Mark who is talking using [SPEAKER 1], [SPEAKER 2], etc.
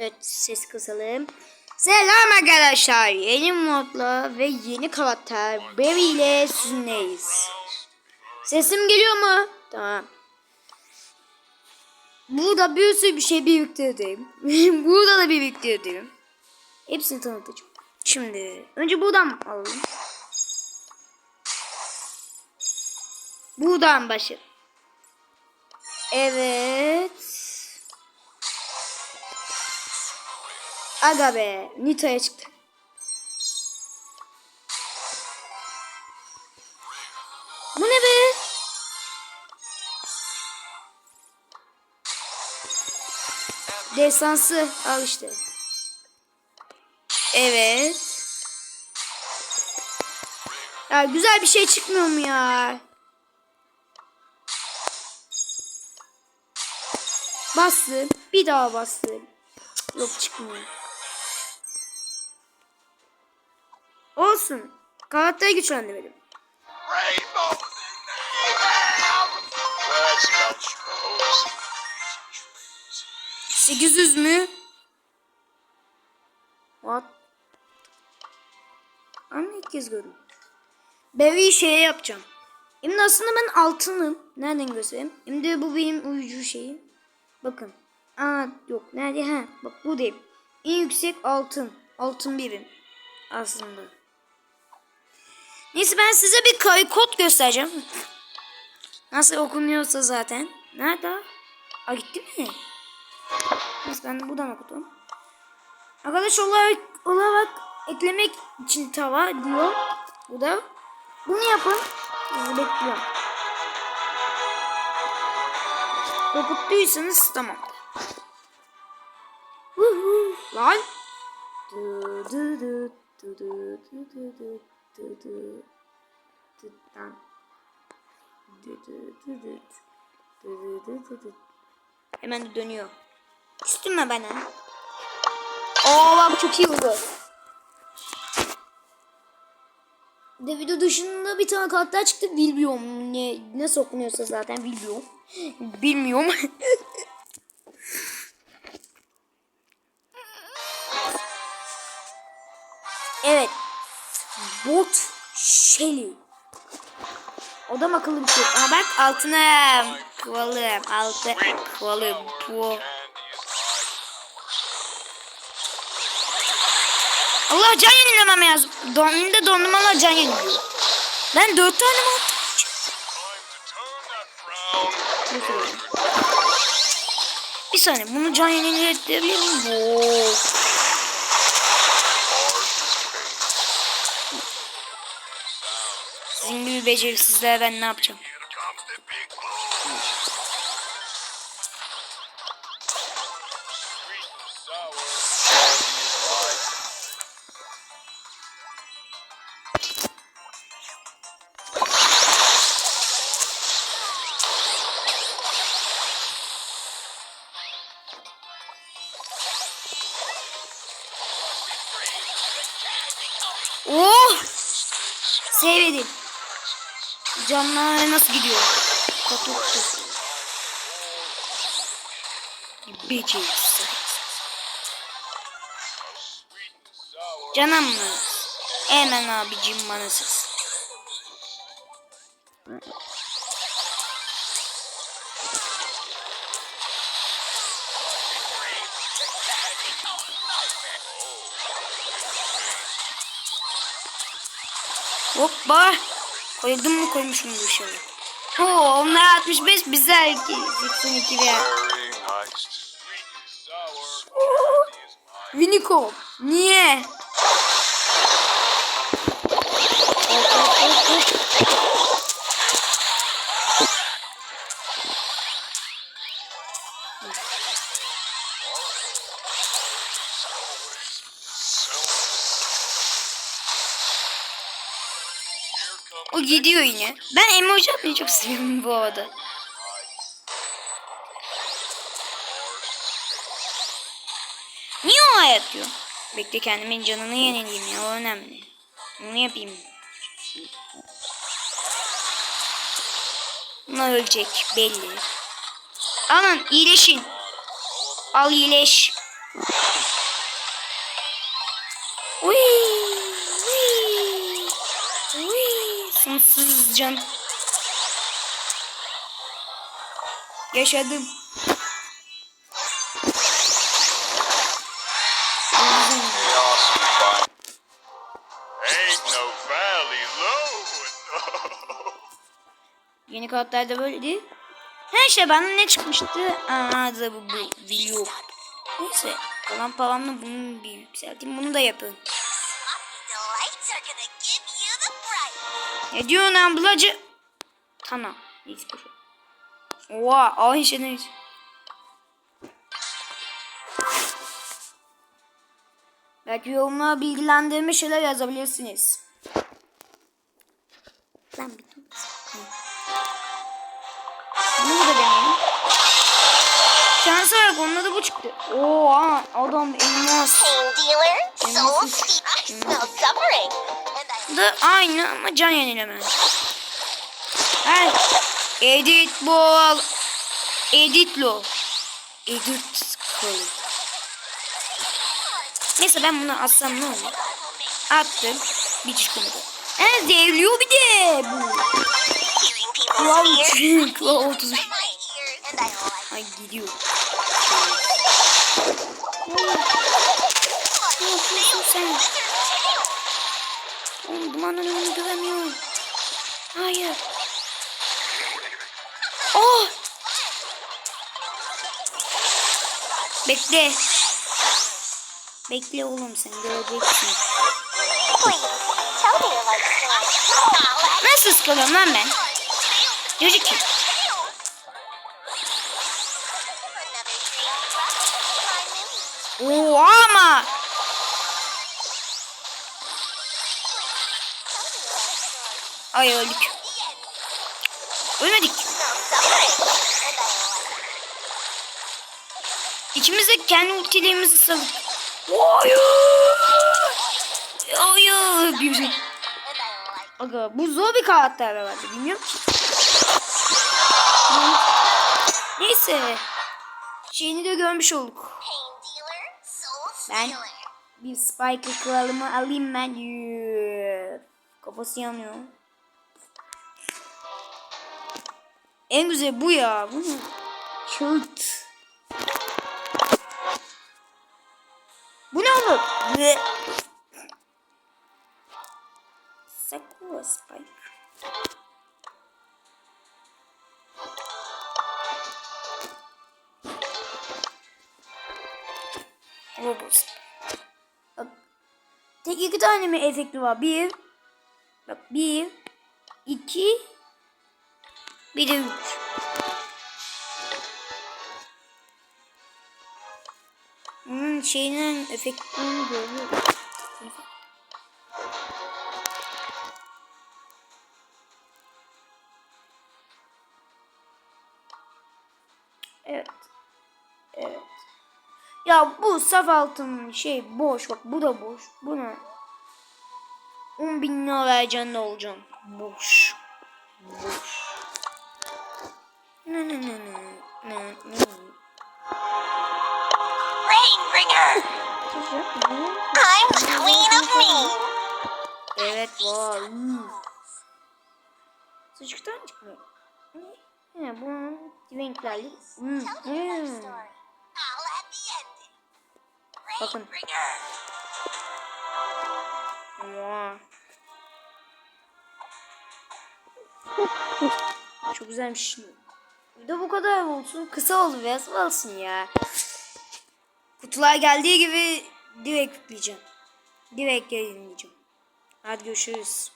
[SPEAKER 1] Evet ses kısalım. Selam arkadaşlar. Yeni modla ve yeni karakter Barry ile sizinleyiz. Sesim geliyor mu? Tamam. Burada bir sürü bir şey biriktirdim. Burada da biriktirdim. Hepsini tanıtacağım. Şimdi önce buradan alalım. Buradan başlayalım. Evet. Aga be. Nita'ya çıktı. Bu ne be? Destansı. Al işte. Evet. Ya güzel bir şey çıkmıyor mu ya? Bastım. Bir daha bastım. Yok çıkmıyor. Olsun.
[SPEAKER 2] Rainbow. Let's melt rose.
[SPEAKER 1] 800 mü? What? Ama ilk kez gördüm. Bevi şeye yapacağım. Şimdi aslında ben altınım. Nereden göstereyim? Şimdi bu benim uyucu şeyim. Bakın. Aa yok. Nerede? Ha bak bu değil. En yüksek altın. Altın birim. Aslında. Neyse ben size bir kay kod göstereceğim. Nasıl okunuyorsa zaten. Nerede? Aa gitti mi? Neyse ben de buradan okudum. Arkadaş olarak, olarak eklemek için tava diyor. Bu da. Bunu yapın. Sizi bekliyorum. Okuttuysanız tamam. Lan. Du du du du du du du du dı dıttan dı dı dı dıt dı dı dı dı dıt Hemen de dönüyor. Küstün bana? Oo bu çok iyi vurdu. De video dışında bir tane karakter çıktı. Bilmiyorum ne, ne sokmuyorsa zaten bilmiyorum. Bilmiyorum. O da akıllı bir şey. Ama bak altına kıvalım. Altı kıvalım. Bu. Allah can yenilemem lazım. Donunda dondurmalar can yeniliyor. Ben dört tane mi attım? Bir saniye bunu can yenileyebilir miyim? Wow. bu beceriksizliğe ben ne yapacağım? Oh! Save edin. Canlar nasıl gidiyor? Katuktu. Beceriksiz. Canım mı? Hemen abicim bana siz. Hoppa. Koydum mu koymuşum bu işe. Oo, onlar 65 bizler 82 veya.
[SPEAKER 2] Very nice.
[SPEAKER 1] Gidiyor yine. Ben emoji atmayı çok seviyorum bu arada. Niye o yapıyor? Bekle kendimin canını yenileyim ya o önemli. Bunu yapayım. Bunlar ölecek belli. Alın iyileşin. Al iyileş. Uy, Can. Yaşadım. Yeni kartlarda böyle değil. Her şey bana ne çıkmıştı? Aa bu, bu video. Neyse. Kalan paramla bunu bir yükselteyim. Bunu da yapın. Ne diyorsun ablacı? Tamam. Neyse boş. Oha. Ay işte neyse. Belki yorumlara bilgilendirme şeyler yazabilirsiniz. Lan bir dur. Bunu da deneyelim. Şansa bak onda da bu çıktı. Oha adam elmas.
[SPEAKER 3] Pain dealer, soul steep. I smell suffering.
[SPEAKER 1] Da aynı ama can yenileme. Evet. Edit bol. Edit low. Edit kol. Neyse ben bunu atsam ne olur? Attım. Bir çıkmadı. Evet devliyor bir de bu. uçuyor. Kulağı 30.
[SPEAKER 3] My ears. And I like
[SPEAKER 1] Ay gidiyor.
[SPEAKER 3] what
[SPEAKER 1] Ne yapıyorsun sen?
[SPEAKER 3] their tail.
[SPEAKER 1] Oğlum dumanın önünü göremiyorum. Hayır. Oh! Bekle. Bekle oğlum sen göreceksin. Nasıl sıkılıyorum lan ben?
[SPEAKER 3] I'm in.
[SPEAKER 1] Oha ama. Ay öldük. Ölmedik. İkimiz de kendi ultilerimizi salıp. Hayır. Hayır. Bir şey. Aga bu zor bir karakter herhalde bilmiyorum ki. Neyse. Şeyini de görmüş olduk. Ben bir Spike kralımı alayım ben. Kafası yanıyor. En güzel bu ya. Bu? Çırt. Bu ne oğlum? Sakura Spike. Robot. Bak, tek iki tane mi efekti var? Bir. Bak bir. iki, Bir de üç. Şeyinin efektini. Evet. Evet. Ya bu saf altın şey boş bak bu da boş. Buna 10 bin lira vereceğim ne olacağım? Boş. Boş. Ne ne ne ne ne ne.
[SPEAKER 3] Rainbringer. I'm the queen of mean.
[SPEAKER 1] Evet var. Üf. Sıçıktan çıkmıyor. He bunun renklerli.
[SPEAKER 3] Me
[SPEAKER 1] Hmm.
[SPEAKER 3] ending.
[SPEAKER 1] Bakın. Çok güzelmiş. Bir de bu kadar olsun. Kısa oldu biraz olsun ya. Kutular geldiği gibi direkt yükleyeceğim. Direkt yayınlayacağım. Hadi görüşürüz.